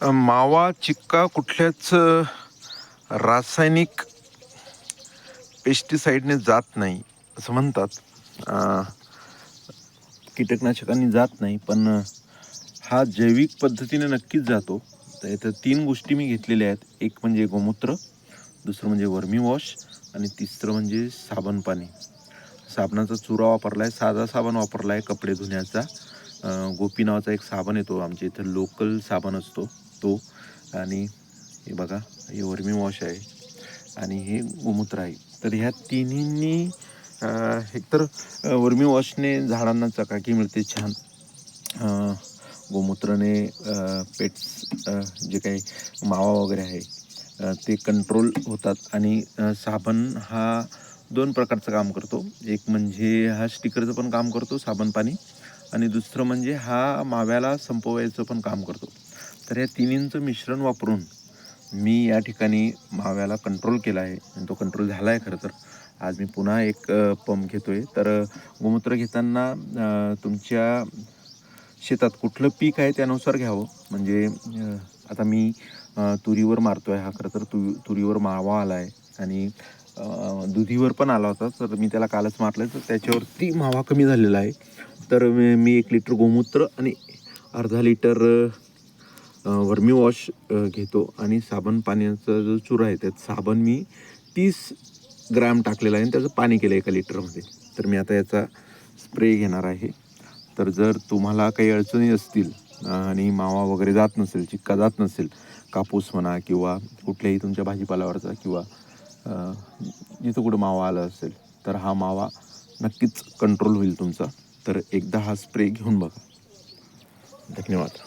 मावा चिक्का कुठल्याच रासायनिक पेस्टिसाईडने जात नाही असं म्हणतात. कीटकनाशकांनी जात नाही पण हा जैविक पद्धतीने नक्कीच जातो. तर इथं तीन गोष्टी मी घेतलेल्या आहेत. एक म्हणजे गोमूत्र दुसरं म्हणजे वर्मी वॉश आणि तिसरं म्हणजे साबण पाणी. साबणाचा चुरा वापरला आहे साधा साबण वापरला आहे कपडे धुण्याचा. गोपी नावाचा एक साबण येतो आमच्या इथं लोकल साबण असतो. तो आणि हे बघा हे वर्मी वॉश आहे. आणि हे गोमूत्र आहे. तर ह्या तिन्हींनी एकतर वर्मी वॉशने झाडांना चकाकी मिळते छान. गोमूत्रने गोमूत्राने पेट्स जे काही मावा वगैरे आहे ते कंट्रोल होतात. आणि साबण हा दोन प्रकारचं काम करतो. एक म्हणजे हा स्टिकरचं पण काम करतो साबण पाणी. आणि दुसरं म्हणजे हा माव्याला संपवायचं पण काम करतो. तर या तिन्हींचं मिश्रण वापरून मी या ठिकाणी माव्याला कंट्रोल केला आहे. आणि तो कंट्रोल झाला आहे खरं तर. आज मी पुन्हा एक पंप घेतो आहे तर गोमूत्र घेताना तुमच्या शेतात कुठलं पीक आहे त्यानुसार घ्यावं. म्हणजे आता मी तुरीवर मारतो आहे हा खरं तर. तु तुरीवर मावा आला आहे आणि दुधीवर पण आला होता. तर मी त्याला कालच मारलं तर त्याच्यावरती मावा कमी झालेला आहे. तर मी एक लिटर गोमूत्र आणि अर्धा लिटर वर्मी वॉश घेतो आणि साबण पाण्याचा जो चुरा आहे त्यात साबण मी तीस ग्रॅम टाकलेला आहे आणि त्याचं पाणी केलं एका लिटरमध्ये. तर मी आता याचा स्प्रे घेणार आहे. तर जर तुम्हाला काही अडचणी असतील आणि मावा वगैरे जात नसेल चिक्का जात नसेल कापूस म्हणा किंवा कुठल्याही तुमच्या भाजीपाल्यावरचा किंवा जिथं कुठं मावा आला असेल तर हा मावा नक्कीच कंट्रोल होईल तुमचा. तर एकदा हा स्प्रे घेऊन बघा. धन्यवाद.